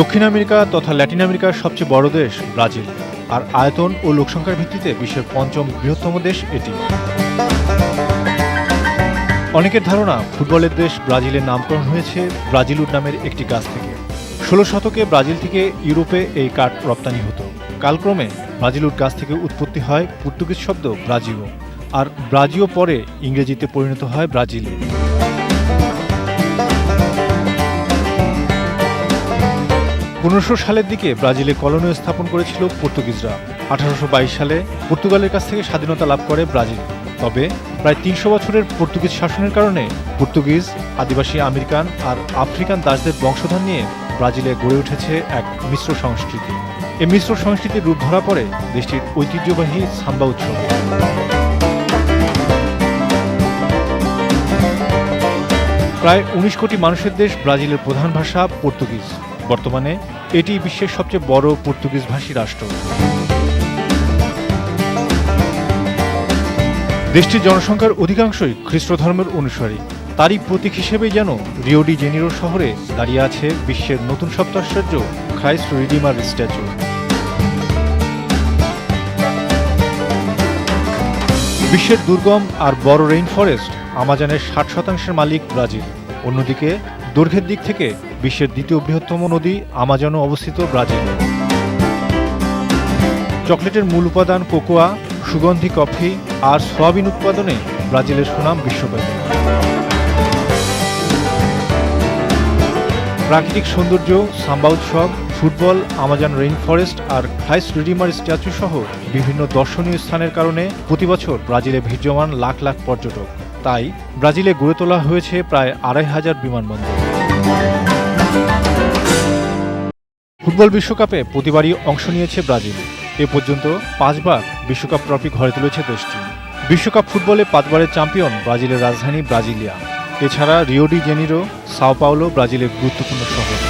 দক্ষিণ আমেরিকা তথা ল্যাটিন আমেরিকার সবচেয়ে বড় দেশ ব্রাজিল। আর আয়তন ও লোকসংখ্যার ভিত্তিতে বিশ্বের পঞ্চম বৃহত্তম দেশ এটি। অনেকের ধারণা ফুটবলের দেশ ব্রাজিলের নামকরণ হয়েছে ব্রাজিলুড নামের একটি গাছ থেকে। ষোলো শতকে ব্রাজিল থেকে ইউরোপে এই কাঠ রপ্তানি হতো। কালক্রমে ব্রাজিলুড গাছ থেকে উৎপত্তি হয় পর্তুগিজ শব্দ ব্রাজিও। আর ব্রাজিও পরে ইংরেজিতে পরিণত হয় ব্রাজিলে। পনেরোশো সালের দিকে ব্রাজিলে কলোনি স্থাপন করেছিল পর্তুগিজরা। আঠারোশো বাইশ সালে পর্তুগালের কাছ থেকে স্বাধীনতা লাভ করে ব্রাজিল। তবে প্রায় তিনশো বছরের পর্তুগিজ শাসনের কারণে পর্তুগিজ, আদিবাসী আমেরিকান আর আফ্রিকান দাসদের বংশধর নিয়ে ব্রাজিলে গড়ে উঠেছে এক মিশ্র সংস্কৃতি। এই মিশ্র সংস্কৃতির রূপ ধরা পড়ে দেশটির ঐতিহ্যবাহী সাম্বা উৎসব। প্রায় উনিশ কোটি মানুষের দেশ ব্রাজিলের প্রধান ভাষা পর্তুগিজ। বর্তমানে এটি বিশ্বের সবচেয়ে বড় পর্তুগিজ ভাষী রাষ্ট্র। দেশটির জনসংখ্যার অধিকাংশই খ্রিস্ট ধর্মের অনুসারী। তারই প্রতীক হিসেবেই যেন রিওডি জেনিরো শহরে দাঁড়িয়ে আছে বিশ্বের নতুন সপ্তাশ্চর্য খ্রাইস্ট রিডিমার স্ট্যাচু। বিশ্বের দুর্গম আর বড় রেইন ফরেস্ট আমাজনের ষাট শতাংশের মালিক ব্রাজিল। অন্যদিকে দৈর্ঘ্যের দিক থেকে বিশ্বের দ্বিতীয় বৃহত্তম নদী আমাজনও অবস্থিত ব্রাজিল। চকলেটের মূল উপাদান কোকোয়া, সুগন্ধি কফি আর সয়াবিন উৎপাদনে ব্রাজিলের সুনাম বিশ্বব্যাপী। প্রাকৃতিক সৌন্দর্য, সাম্বা উৎসব, ফুটবল, আমাজন রেইন ফরেস্ট আর ক্রাইস্ট রিডিমার স্ট্যাচু সহ বিভিন্ন দর্শনীয় স্থানের কারণে প্রতি বছর ব্রাজিলে ভিড় জমান লাখ লাখ পর্যটক। তাই ব্রাজিলে গড়ে তোলা হয়েছে প্রায় আড়াই হাজার বিমানবন্দর। ফুটবল বিশ্বকাপে প্রতিবারই অংশ নিয়েছে ব্রাজিল। এ পর্যন্ত পাঁচবার বিশ্বকাপ ট্রফি ঘরে তুলেছে দেশটি বিশ্বকাপ ফুটবলে পাঁচবারের চ্যাম্পিয়ন ব্রাজিলের রাজধানী ব্রাজিলিয়া। এছাড়া রিওডি জেনিরো, সাও পাওলো ব্রাজিলের গুরুত্বপূর্ণ শহর।